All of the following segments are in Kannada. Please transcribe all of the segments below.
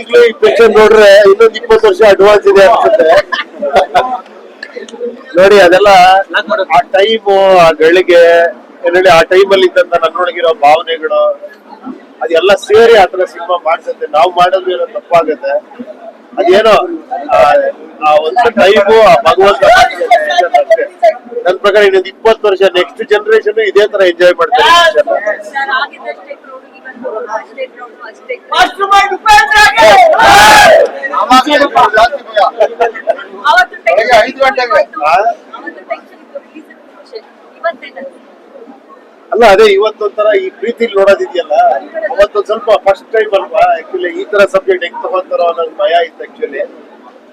ಈಗಲೂ ಈ ಪಿಕ್ಚರ್ ನೋಡ್ರೆ ಇನ್ನೊಂದು ಇಪ್ಪತ್ತು ವರ್ಷ ಅಡ್ವಾನ್ಸ್ ಇದೆ ಅನ್ಸುತ್ತೆ. ನೋಡಿ, ಅದೆಲ್ಲ ಆ ಟೈಮ್ ಆ ಗಳಿಗೆ ಏನೇಳಿ ಆ ಟೈಮ್ ಅಲ್ಲಿ ಇದ್ದಂತ ನನ್ನೊಳಗಿರೋ ಭಾವನೆಗಳು, ಅದೆಲ್ಲ ಸೇರಿ ಆ ಸಿನಿಮಾ ಮಾಡ್ಸುತ್ತೆ. ನಾವು ಮಾಡೋದು ಏನೋ ತಪ್ಪಾಗುತ್ತೆ. ಅದೇನೋ ಆ, ಒಂದು ಟೈಮು ಆ ಭಗವಂತ ನನ್ನ ಪ್ರಕಾರ ಇನ್ನೊಂದು ಇಪ್ಪತ್ತು ವರ್ಷ ನೆಕ್ಸ್ಟ್ ಜನರೇಷನ್ ಇದೇ ತರ ಎಂಜಾಯ್ ಮಾಡ್ತಾರೆ ಐದು ಗಂಟೆಗೆ. ಅಲ್ಲ, ಅದೇ ಇವತ್ತೊಂಥರ ಈ ಪ್ರೀತಿಲಿ ನೋಡೋದಿದೆಯಲ್ಲ? ಅವತ್ತೊಂದ್ ಸ್ವಲ್ಪ ಫಸ್ಟ್ ಟೈಮ್ ಅಲ್ವಾ? ಆಕ್ಚುಲಿ ಈ ತರ ಸಬ್ಜೆಕ್ಟ್ ಹೆಂಗ್ ತಗೊಂತಾರೋ ಅನ್ನೋದು ಭಯ ಇತ್ತು ಆಕ್ಚುಲಿ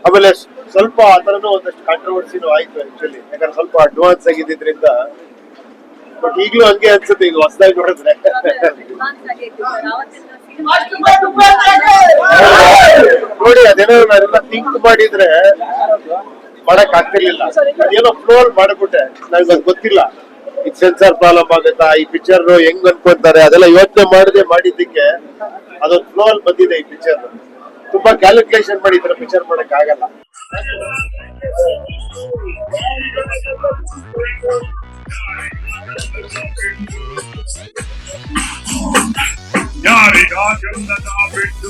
ಆಮೇಲೆ ಸ್ವಲ್ಪ ಆ ತರನೂ ಒಂದಷ್ಟು ಕಾಂಟ್ರವರ್ಸಿನೂ ಆಯ್ತು ಆಕ್ಚುಲಿ ಯಾಕಂದ್ರೆ ಸ್ವಲ್ಪ ಅಡ್ವಾನ್ಸ್ ಆಗಿದ್ದಿದ್ರಿಂದ. ಬಟ್ ಈಗಲೂ ಹಂಗೆ ಅನ್ಸುತ್ತೆ, ಇದು ಹೊಸದಾಗಿ ನೋಡಿದ್ರೆ. ನೋಡಿ, ಅದೇನೋ ನಾನೆಲ್ಲ ಥಿಂಕ್ ಮಾಡಿದ್ರೆ ಮಾಡಕ್ ಆಗ್ತಿರ್ಲಿಲ್ಲ ಏನೋ ಫ್ಲೋರ್ ಮಾಡ್ಬಿಟ್ಟೆ. ನನಗೆ ಗೊತ್ತಿಲ್ಲ. ಈಗ ಸೆನ್ಸಾರ್ ಪ್ರಾಬ್ಲಮ್ ಆಗುತ್ತಾ? ಈ ಪಿಕ್ಚರ್ ಹೆಂಗ್ ಅನ್ಕೊಂತಾರೆ? ಅದೆಲ್ಲ ಯೋಚನೆ ಮಾಡದೆ ಮಾಡಿದ್ದಕ್ಕೆ ಅದೊಂದು ಫ್ಲೋ ಅಲ್ಲಿ ಬಂದಿದೆ ಈ ಪಿಕ್ಚರ್ ತುಂಬಾ ಕ್ಯಾಲ್ಕುಲೇಷನ್ ಮಾಡಿ ಈ ಪಿಕ್ಚರ್ ಮಾಡಕ್ ಆಗಲ್ಲ. ಯಾರಿಗಾಗಲ್ಲದ ಬಿಟ್ಟು